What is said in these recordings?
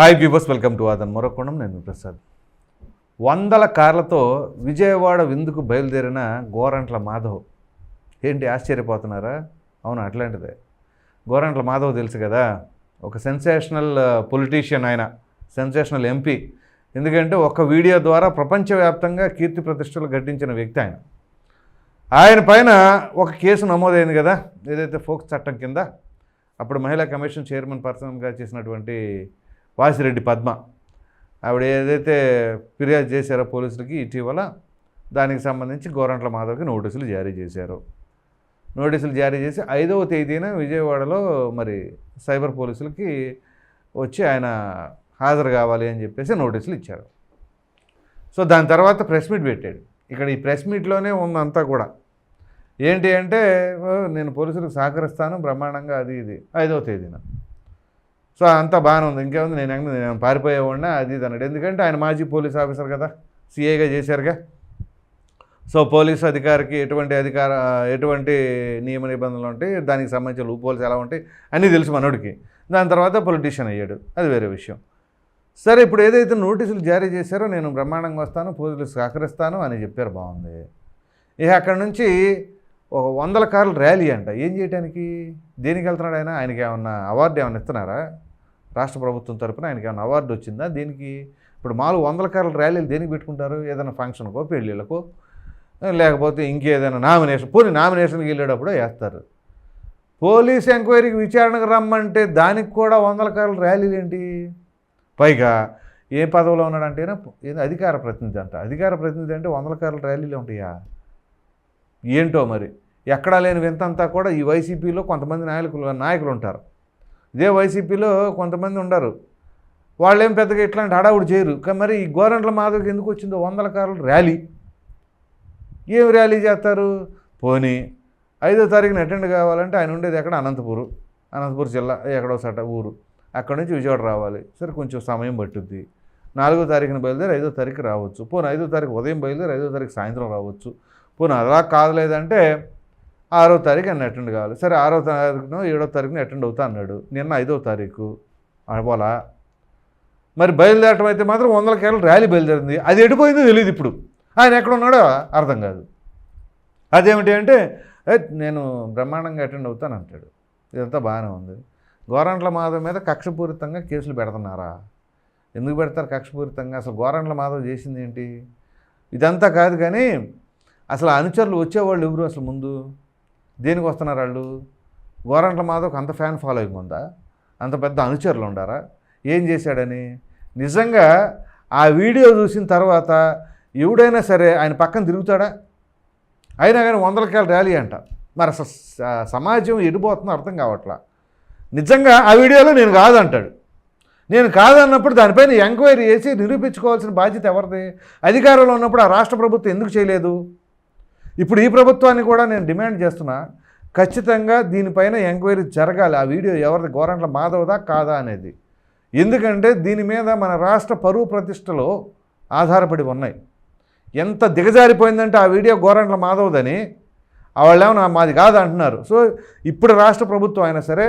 Hi viewers welcome to అదన్ మరొకొండం. నేను ప్రసాద్. వందల కార్లతో విజయవాడ విందుకు బయలుదేరిన గోరంట్ల మాధవ్. ఏంటి ఆశ్చర్యపోతున్నారా? అవును అట్లాంటిదే. గోరంట్ల మాధవ్ తెలుసు కదా? ఒక సెన్సేషనల్ పొలిటీషియన్ ఆయన సెన్సేషనల్ ఎంపీ. ఎందుకంటే ఒక వీడియో ద్వారా ప్రపంచవ్యాప్తంగా కీర్తి ప్రతిష్టలు గట్టించిన వ్యక్తి ఆయన. ఆయన పైన ఒక కేసు నమోదైంది కదా? ఏదైతే ఫోక్స్ చట్టం కింద అప్పుడు మహిళా కమిషన్ చైర్మన్ పర్సన్గా చేసినటువంటి వాసిరెడ్డి పద్మ. ఆవిడ ఏదైతే ఫిర్యాదు చేశారో పోలీసులకి ఇటీవల దానికి సంబంధించి గోరంట్ల మాధవ్కి నోటీసులు జారీ చేశారు. నోటీసులు జారీ చేసి ఐదవ తేదీన విజయవాడలో మరి సైబర్ పోలీసులకి వచ్చి ఆయన హాజరు కావాలి అని చెప్పేసి నోటీసులు ఇచ్చారు. సో దాని తర్వాత ప్రెస్ మీట్ పెట్టాడు. ఇక్కడ ఈ ప్రెస్ మీట్లోనే ఉందంతా కూడా. ఏంటి అంటే నేను పోలీసులకు సహకరిస్తాను బ్రహ్మాండంగా అది ఇది. ఐదవ తేదీన. సో అంతా బాగానే ఉంది. ఇంకేముంది? నేను ఎక్కడ నేను పారిపోయేవాడినా అది ఇది అన్నాడు. ఎందుకంటే ఆయన మాజీ పోలీస్ ఆఫీసర్ కదా సీఏగా చేశారుగా. సో పోలీసు అధికారికి ఎటువంటి అధికార ఎటువంటి నియమ నిబంధనలు ఉంటాయి? దానికి సంబంధించిన లూప్ హోల్స్ ఎలా ఉంటాయి? అన్నీ తెలుసు మనోడికి. దాని తర్వాత పొలిటీషియన్ అయ్యాడు. అది వేరే విషయం. సరే ఇప్పుడు ఏదైతే నోటీసులు జారీ చేశారో నేను బ్రహ్మాండంగా వస్తాను పూజలు సహకరిస్తాను అని చెప్పారు. బాగుంది. ఇక అక్కడ నుంచి ఒక వందల కార్లు ర్యాలీ అంట. ఏం చేయడానికి దేనికి వెళ్తున్నాడు ఆయన? ఆయనకి ఏమన్నా అవార్డు ఏమైనా ఇస్తున్నారా? రాష్ట్ర ప్రభుత్వం తరపున ఆయనకి ఏమైనా అవార్డు వచ్చిందా? దీనికి ఇప్పుడు మామూలు వందల కార్ల ర్యాలీలు దేనికి పెట్టుకుంటారు? ఏదైనా ఫంక్షన్కో పెళ్ళిళ్ళకో లేకపోతే ఇంకేదైనా నామినేషన్ పోనీ నామినేషన్కి వెళ్ళేటప్పుడు వేస్తారు. పోలీస్ ఎంక్వైరీకి విచారణకు రమ్మంటే దానికి కూడా వందల కార్ల ర్యాలీలు ఏంటి? పైగా ఏ పదవిలో ఉన్నాడంటేనే ఏదో అధికార ప్రతినిధి అంట. అధికార ప్రతినిధి అంటే వందల కార్ల ర్యాలీలు ఉంటాయా? ఏంటో మరి? ఎక్కడా లేని వింతంతా కూడా ఈ వైసీపీలో కొంతమంది నాయకులు నాయకులు ఉంటారు. ఇదే వైసీపీలో కొంతమంది ఉండరు. వాళ్ళేం పెద్దగా ఇట్లాంటి హడావుడు చేయరు. కానీ మరి ఈ గోరంట్ల మాధవ్కి ఎందుకు వచ్చిందో వందల కార్లు ర్యాలీ. ఏం ర్యాలీ చేస్తారు? పోనీ ఐదో తారీఖున అటెండ్ కావాలంటే ఆయన ఉండేది ఎక్కడ? అనంతపురం. అనంతపురం జిల్లా ఎక్కడో సట ఊరు. అక్కడ నుంచి విజయవాడ రావాలి. సరే కొంచెం సమయం పట్టుద్ది. నాలుగో తారీఖున బయలుదేరి ఐదో తారీఖు రావచ్చు. పోనీ ఐదో తారీఖు ఉదయం బయలుదేరి ఐదో తారీఖు సాయంత్రం రావచ్చు. పోనీ అలా కాదు లేదంటే ఆరో తారీఖు ఆయన అటెండ్ కావాలి. సరే ఆరో తారీఖున ఏడో తారీఖున అటెండ్ అవుతా అన్నాడు. నిన్న ఐదో తారీఖు. అవ్వాలా మరి బయలుదేరటం అయితే మాత్రం వందల కేరళ ర్యాలీ బయలుదేరింది. అది ఎడిపోయిందో తెలియదు ఇప్పుడు. ఆయన ఎక్కడ ఉన్నాడో అర్థం కాదు. అదేమిటి అంటే "ఏ, నేను బ్రహ్మాండంగా అటెండ్ అవుతాను అంటాడు. ఇదంతా బాగానే ఉంది. గోరంట్ల మాధవ్ మీద కక్షపూరితంగా కేసులు పెడుతున్నారా? ఎందుకు పెడతారు కక్షపూరితంగా? అసలు గోరంట్ల మాధవ్ చేసింది ఏంటి? ఇదంతా కాదు కానీ అసలు అనుచరులు వచ్చేవాళ్ళు ఎవరు అసలు ముందు? దేనికి వస్తున్నారు వాళ్ళు? గోరంట్ల మాధవ్కి అంత ఫ్యాన్ ఫాలోయింగ్ ఉందా? అంత పెద్ద అనుచరులు ఉండారా? ఏం చేశాడని? నిజంగా ఆ వీడియో చూసిన తర్వాత ఎవడైనా సరే ఆయన పక్కన తిరుగుతాడా? అయినా కానీ వందల కేల ర్యాలీ అంట. మరి అసలు సమాజం ఎడిపోతుందో అర్థం కావట్లా. నిజంగా ఆ వీడియోలో నేను కాదంటాడు. నేను కాదన్నప్పుడు దానిపైన ఎంక్వైరీ చేసి నిరూపించుకోవాల్సిన బాధ్యత ఎవరిది? అధికారంలో ఉన్నప్పుడు ఆ రాష్ట్ర ప్రభుత్వం ఎందుకు చేయలేదు? ఇప్పుడు ఈ ప్రభుత్వాన్ని కూడా నేను డిమాండ్ చేస్తున్నా ఖచ్చితంగా దీనిపైన ఎంక్వైరీ జరగాలి. ఆ వీడియో ఎవరిది? గోరంట్ల మాధవదా కాదా అనేది. ఎందుకంటే దీని మీద మన రాష్ట్ర పరువు ప్రతిష్టలు ఆధారపడి ఉన్నాయి. ఎంత దిగజారిపోయిందంటే ఆ వీడియో గోరంట్ల మాధవదని. వాళ్ళేమో మాది కాదు అంటున్నారు. సో ఇప్పుడు రాష్ట్ర ప్రభుత్వం అయినా సరే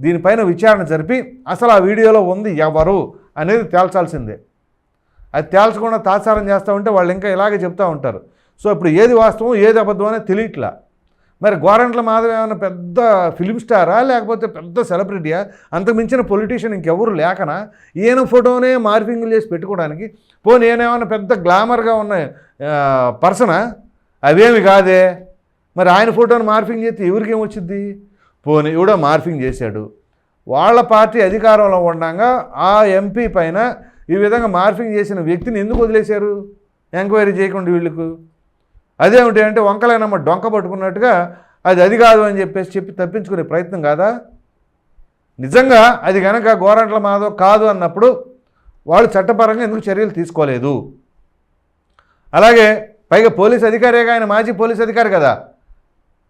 దీనిపైన విచారణ జరిపి అసలు ఆ వీడియోలో ఉంది ఎవరు అనేది తేల్చాల్సిందే. అది తేల్చకుండా తాత్సారం చేస్తూ ఉంటే వాళ్ళు ఇంకా ఇలాగే చెప్తూ ఉంటారు. సో ఇప్పుడు ఏది వాస్తవం ఏది అబద్ధం అనేది తెలియట్లా. మరి గోరంట్ల మాధవ్ ఏమైనా పెద్ద ఫిలిం స్టారా లేకపోతే పెద్ద సెలబ్రిటీయా? అంతకుమించిన పొలిటీషియన్ ఇంకెవరు లేకనా? ఈయన ఫోటోనే మార్పింగ్లు చేసి పెట్టుకోవడానికి. పోనీ ఏమైనా పెద్ద గ్లామర్గా ఉన్న పర్సనా? అవేమి కాదే. మరి ఆయన ఫోటోని మార్పింగ్ చేస్తే ఎవరికి ఏమొచ్చింది పోనీ కూడా మార్పింగ్ చేశాడు. వాళ్ళ పార్టీ అధికారంలో ఉండగా ఆ ఎంపీ పైన ఈ విధంగా మార్పింగ్ చేసిన వ్యక్తిని ఎందుకు వదిలేశారు? ఎంక్వైరీ చేయకుండా వీళ్ళకు? అదేమిటి అంటే వంకలైనమ్మ డొంక పట్టుకున్నట్టుగా అది అది కాదు అని చెప్పేసి చెప్పి తప్పించుకునే ప్రయత్నం కాదా? నిజంగా అది కనుక గోరంట్ల మాధవ్ కాదు అన్నప్పుడు వాళ్ళు చట్టపరంగా ఎందుకు చర్యలు తీసుకోలేదు? అలాగే పైగా పోలీస్ అధికారిగా ఆయన మాజీ పోలీస్ అధికారి కదా.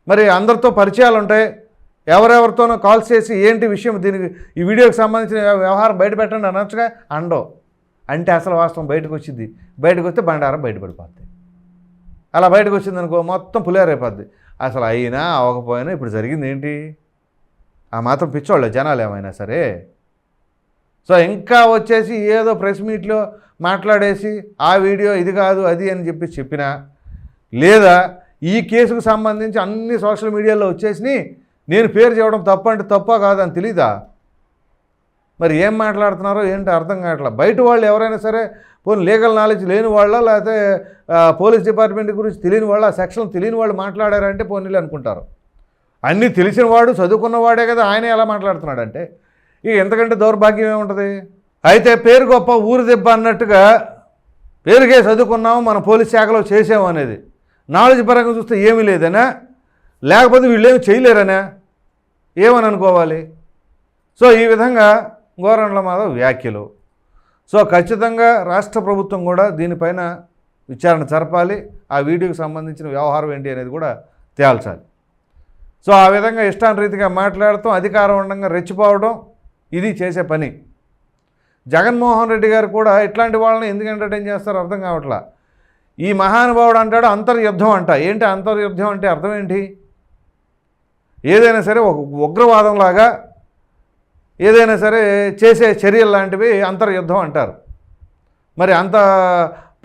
మరి అందరితో పరిచయాలు ఉంటాయి ఎవరెవరితోనో కాల్స్ చేసి ఏంటి విషయం దీనికి ఈ వీడియోకి సంబంధించిన వ్యవహారం బయట పెట్టండి అనొచ్చుగా? అండవు. అంటే అసలు వాస్తవం బయటకు వచ్చింది బయటకు వస్తే బండారం బయటపడిపోతుంది అలా బయటకు వచ్చింది అనుకో మొత్తం పులేరైపోద్ది అసలు అయినా అవ్వకపోయినా ఇప్పుడు జరిగింది ఏంటి? ఆ మాత్రం పిచ్చోళ్ళు జనాలు ఏమైనా సరే. సో ఇంకా వచ్చేసి ఏదో ప్రెస్ మీట్లో మాట్లాడేసి ఆ వీడియో ఇది కాదు అది అని చెప్పి చెప్పినా లేదా ఈ కేసుకు సంబంధించి అన్ని సోషల్ మీడియాలో వచ్చేసి నేను పేరు చెప్పడం తప్ప అంటే తప్ప కాదని తెలీదా? మరి ఏం మాట్లాడుతున్నారో ఏంటి అర్థం కావట్లా. బయట వాళ్ళు ఎవరైనా సరే పోనీ లీగల్ నాలెడ్జ్ లేని వాళ్ళ లేకపోతే పోలీస్ డిపార్ట్మెంట్ గురించి తెలియని వాళ్ళు ఆ సెక్షన్ తెలియని వాళ్ళు మాట్లాడారంటే పోనీలు అనుకుంటారు. అన్నీ తెలిసిన వాడు చదువుకున్నవాడే కదా ఆయన ఎలా మాట్లాడుతున్నాడంటే ఇక ఎంతకంటే దౌర్భాగ్యం ఏముంటుంది? అయితే పేరు గొప్ప ఊరు దెబ్బ అన్నట్టుగా పేరుకే చదువుకున్నాము మన పోలీస్ శాఖలో చేసాము అనేది. నాలెడ్జ్ పరంగా చూస్తే ఏమీ లేదనా? లేకపోతే వీళ్ళు ఏమి చేయలేరనా? ఏమని అనుకోవాలి? సో ఈ విధంగా గోరంట్ల మాధవ్ వ్యాఖ్యలు. సో ఖచ్చితంగా రాష్ట్ర ప్రభుత్వం కూడా దీనిపైన విచారణ జరపాలి. ఆ వీడియోకి సంబంధించిన వ్యవహారం ఏంటి అనేది కూడా తేల్చాలి. సో ఆ విధంగా ఇష్టానురీతిగా మాట్లాడటం అధికారం ఉండగా రెచ్చిపోవడం ఇది చేసే పని. జగన్మోహన్ రెడ్డి గారు కూడా ఇట్లాంటి వాళ్ళని ఎందుకు ఎంటర్టైన్ చేస్తారో అర్థం కావట్లా. ఈ మహానుభావుడు అంటాడు అంతర్యుద్ధం అంట. ఏంటి అంతర్యుద్ధం అంటే అర్థం ఏంటి? ఏదైనా సరే ఒక ఉగ్రవాదంలాగా ఏదైనా సరే చేసే చర్యలు లాంటివి అంతర్యుద్ధం అంటారు. మరి అంత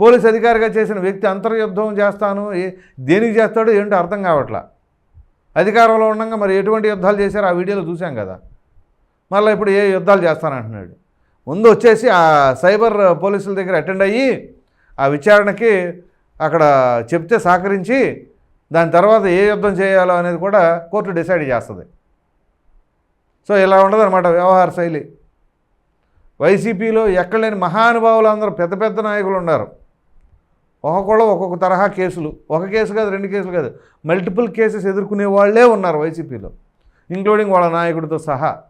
పోలీస్ అధికారిగా చేసిన వ్యక్తి అంతర్యుద్ధం చేస్తాను దేనికి చేస్తాడో ఏంటో అర్థం కావట్లా. అధికారంలో ఉండగా మరి ఎటువంటి యుద్ధాలు చేశారో ఆ వీడియోలో చూసాం కదా. మళ్ళీ ఇప్పుడు ఏ యుద్ధాలు చేస్తానంటున్నాడు. ముందు వచ్చేసి ఆ సైబర్ పోలీసుల దగ్గర అటెండ్ అయ్యి ఆ విచారణకి అక్కడ చెప్తే సహకరించి దాని తర్వాత ఏ యుద్ధం చేయాలో అనేది కూడా కోర్టు డిసైడ్ చేస్తుంది. సో ఇలా ఉండదన్నమాట వ్యవహార శైలి. వైసీపీలో ఎక్కడ లేని మహానుభావులు అందరూ పెద్ద పెద్ద నాయకులు ఉన్నారు. ఒక్కొక్కళ్ళు ఒక్కొక్క తరహా కేసులు. ఒక కేసు కాదు రెండు కేసులు కాదు. మల్టిపుల్ కేసెస్ ఎదుర్కొనే వాళ్ళే ఉన్నారు వైసీపీలో ఇంక్లూడింగ్ వాళ్ళ నాయకుడితో సహా.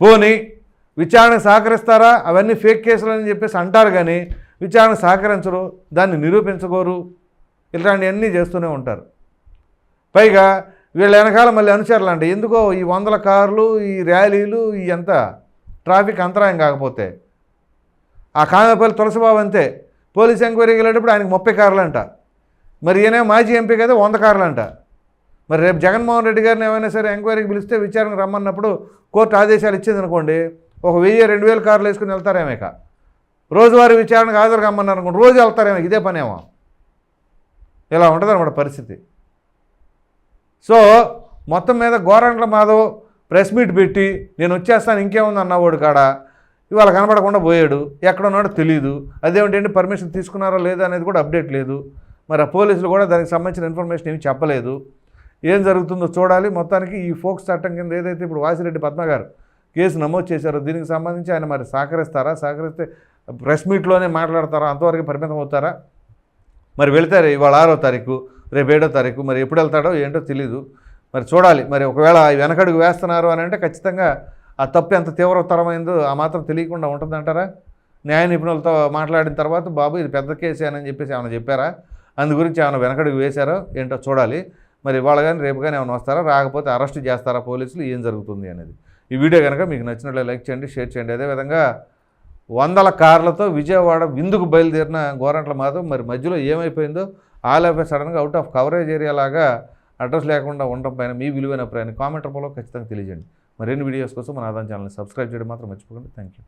పోనీ విచారణ సహకరిస్తారా? అవన్నీ ఫేక్ కేసులు అని చెప్పేసి అంటారు కానీ విచారణ సహకరించరు దాన్ని నిరూపించగోరు ఇలాంటివన్నీ చేస్తూనే ఉంటారు. పైగా వీళ్ళ వెనకాల మళ్ళీ అనుచరులు అంటే ఎందుకో ఈ వందల కార్లు ఈ ర్యాలీలు ఈ ఎంత ట్రాఫిక్ అంతరాయం కాకపోతే. ఆ కామేపల్లి తులసిబాబు అంతే. పోలీస్ ఎంక్వైరీకి వెళ్ళేటప్పుడు ఆయనకు ముప్పై కార్లు అంట మరి ఈయన మాజీ ఎంపీ కదా వంద కార్లు అంట మరి రేపు జగన్మోహన్ రెడ్డి గారిని ఏమైనా సరే ఎంక్వైరీకి పిలిస్తే విచారణకు రమ్మన్నప్పుడు కోర్టు ఆదేశాలు ఇచ్చింది అనుకోండి ఒక వెయ్యి రెండు వేల కార్లు వేసుకుని వెళ్తారేమో ఇక. రోజువారీ విచారణకు హాజరు కమ్మన్నారు అనుకోండి రోజు వెళ్తారేమో ఇదే పనేమో. ఇలా ఉంటుంది అనమాట పరిస్థితి. సో మొత్తం మీద గోరంట్ల మాధవ్ ప్రెస్ మీట్ పెట్టి నేను వచ్చేస్తాను ఇంకేముంది? అన్నవాడు కాడ ఇవాళ కనపడకుండా పోయాడు. ఎక్కడ ఉన్నాడో తెలియదు అదేమిటంటే పర్మిషన్ తీసుకున్నారో లేదా? అనేది కూడా అప్డేట్ లేదు. మరి ఆ పోలీసులు కూడా దానికి సంబంధించిన ఇన్ఫర్మేషన్ ఏమి చెప్పలేదు. ఏం జరుగుతుందో చూడాలి. మొత్తానికి ఈ ఫోక్స్ చట్టం కింద ఏదైతే ఇప్పుడు వాసిరెడ్డి పద్మ గారు కేసు నమోదు చేశారో దీనికి సంబంధించి ఆయన మరి సహకరిస్తారా? సహకరిస్తే ప్రెస్ మీట్లోనే మాట్లాడతారా? అంతవరకు పరిమితం అవుతారా? మరి వెళ్తారు ఇవాళ ఆరో తారీఖు. రేపు ఏడో తారీఖు మరి ఎప్పుడు వెళ్తాడో ఏంటో తెలీదు. మరి చూడాలి. మరి ఒకవేళ వెనకడుగు వేస్తున్నారు అని అంటే ఖచ్చితంగా ఆ తప్పు ఎంత తీవ్రతరమైందో ఆ మాత్రం తెలియకుండా ఉంటుందంటారా న్యాయ నిపుణులతో మాట్లాడిన తర్వాత బాబు ఇది పెద్ద కేసే అని చెప్పేసి ఏమైనా చెప్పారా? అందు గురించి ఏమైనా వెనకడుగు వేశారో ఏంటో చూడాలి. మరి ఇవాళ కానీ రేపు కానీ ఏమైనా వస్తారా? రాకపోతే అరెస్ట్ చేస్తారా పోలీసులు? ఏం జరుగుతుంది అనేది. ఈ వీడియో కనుక మీకు నచ్చినట్లు లైక్ చేయండి షేర్ చేయండి. అదేవిధంగా వందల కార్లతో విజయవాడ విందుకు బయలుదేరిన గోరంట్ల మాధవ్ మరి మధ్యలో ఏమైపోయిందో ఆల్ ఆఫ్ సడన్గా అవుట్ ఆఫ్ కవరేజ్ ఏరియా లాగా అడ్రస్ లేకుండా ఉండడం పైన మీ విలువైన అభిప్రాయాన్ని కామెంట్ రూపంలో ఖచ్చితంగా తెలియజేయండి. మరిన్ని వీడియోస్ కోసం మన ఆదాయం ఛానల్ని సబ్స్క్రైబ్ చేయడం మాత్రం మర్చిపోకండి. Thank you